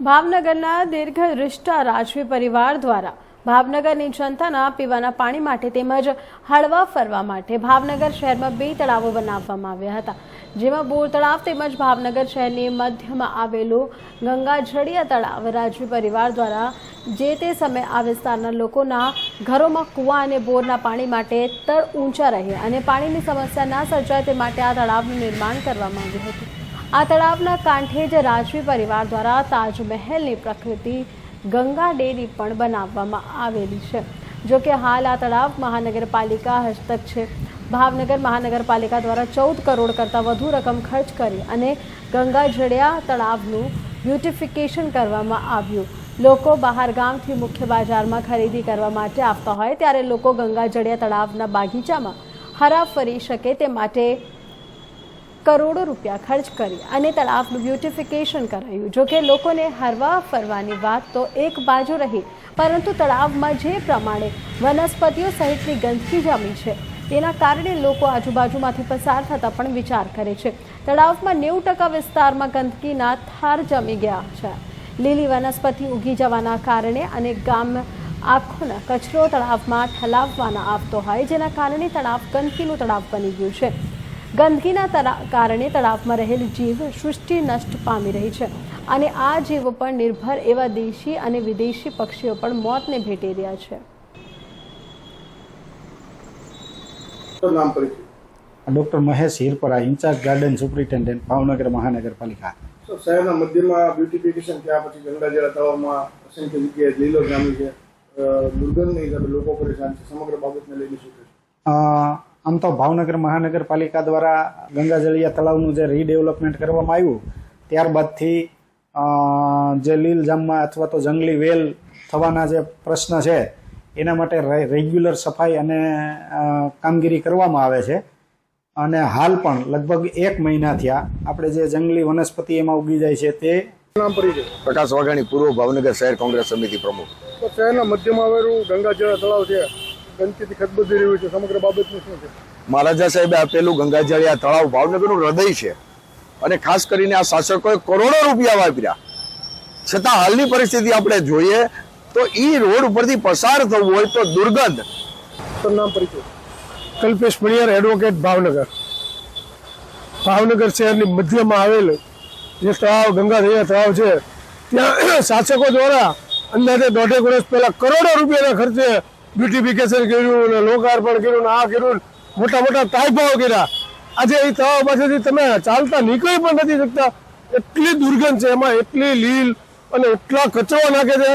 ભાવનગરના દીર્ઘ રિષ્ટા રાજવી પરિવાર દ્વારા ભાવનગરની જનતાના પીવાના પાણી માટે તેમજ હળવા ફરવા માટે ભાવનગર શહેરમાં બે તળાવો બનાવવામાં આવ્યા હતા. જેમાં બોર તળાવ તેમજ ભાવનગર શહેરની મધ્યમાં આવેલું ગંગાજળિયા તળાવ રાજવી પરિવાર દ્વારા જે તે સમયે આ વિસ્તારના લોકોના ઘરોમાં કૂવા અને બોરના પાણી માટે તળ ઊંચા રહે અને પાણીની સમસ્યા ના સર્જાય તે માટે આ તળાવનું નિર્માણ કરવામાં આવ્યું હતું. આ તળાવના કાંઠે જ રાજવી પરિવાર દ્વારા તાજમહેલની પ્રકૃતિ ગંગા ડેરી પણ બનાવવામાં આવેલી છે. જો કે હાલ આ તળાવ મહાનગરપાલિકા હસ્તક છે. ભાવનગર મહાનગરપાલિકા દ્વારા ચૌદ કરોડ કરતાં વધુ રકમ ખર્ચ કરી અને ગંગા જળિયા તળાવનું બ્યુટિફિકેશન કરવામાં આવ્યું. લોકો બહાર ગામથી મુખ્ય બજારમાં ખરીદી કરવા માટે આવતા હોય, ત્યારે લોકો ગંગા જળિયા તળાવના બાગીચામાં હરાફરી શકે તે માટે કરોડો રૂપિયા ખર્ચ કરી અને તળાવનું બ્યુટિફિકેશન કરાયું. જો કે લોકોને હરવા ફરવાની વાત તો એક બાજુ રહી, પરંતુ તળાવમાં જે પ્રમાણે વનસ્પતિઓ સહિતની ગંદકી જામી છે, તેના કારણે લોકો આજુબાજુમાંથી પસાર થતા પણ વિચાર કરે છે. તળાવમાં નેવું ટકા વિસ્તારમાં ગંદકીના થાર જમી ગયા છે. લીલી વનસ્પતિ ઉગી જવાના કારણે અને ગામ આખોના કચરો તળાવમાં ઠલાવવાના આવતો હોય, જેના કારણે તળાવ ગંદકીનું તળાવ બની ગયું છે. ગંદકીના કારણે તળાવમાં રહેલ જીવ સૃષ્ટિ નષ્ટ પામી રહી છે અને આ જીવ પર નિર્ભર એવા દેશી અને વિદેશી પક્ષીઓ પણ મોતને ભેટી રહ્યા છે. Doctor Mahesh Hirpara in-charge garden superintendent Bhavnagar મહાનગરપાલિકા. શહેરના મધ્યમાં બ્યુટિફિકેશન થયા પછી ગંગાજળા તળાવમાં અસંખ્ય જગ્યાએ લીલો જામી છે. દુર્ગંધની હિસાબે લોકો પરેશાન છે. સમગ્ર બાબતને લઈને શું આમ તો ભાવનગર મહાનગરપાલિકા દ્વારા ગંગાજળિયા તળાવનું જે રીડેવલપમેન્ટ કરવામાં આવ્યું ત્યારબાદથી જે લીલ જામમાં અથવા તો જંગલી વેલ થવાના જે પ્રશ્ન છે એના માટે રે- રેગ્યુલર સફાઈ અને કામગીરી કરવામાં આવે છે. અને હાલ પણ લગભગ એક મહિના થયા આપણે જે જંગલી વનસ્પતિ એમાં ઉગી જાય છે તે નામ પરિચય પ્રકાશ વાઘાણી પૂર્વ ભાવનગર શહેર કોંગ્રેસ સમિતિ પ્રમુખ. તો શહેરના મધ્યમાં આવેલું ગંગાજળા તળાવ છે. ગંદકીથી ખદબદી રહ્યું છે સમગ્ર બાબતનું શું છે? મહારાજા સાહેબે આપેલું ગંગાજળિયા તળાવ ભાવનગરનું હૃદય છે. અને ખાસ કરીને આ શાસકોએ કરોડો રૂપિયા વાપર્યા. છતાં હાલની પરિસ્થિતિ આપણે જોઈએ તો એ રોડ ઉપરથી પસાર થવું હોય તો દુર્ગંધ. નામ પરિચય. કલ્પેશ પડિયાર એડવોકેટ ભાવનગર. ભાવનગર શહેરની મધ્યમાં આવેલ જે તળાવ ગંગાધૈયા તળાવ છે ત્યાં શાસકો દ્વારા અંદાજે દોઢેક વર્ષ પહેલાં કરોડો રૂપિયાના ખર્ચે બ્યુટિફિકેશન કર્યું ને લોકાર્પણ કર્યું ને આ કર્યું મોટા મોટા તાઇફાઓ કર્યા. આજે એ તળાવ પાસેથી તમે ચાલતા નીકળી પણ નથી શકતા. એટલી દુર્ગંધ છે એમાં, એટલી લીલ અને એટલા કચરો નાખે છે.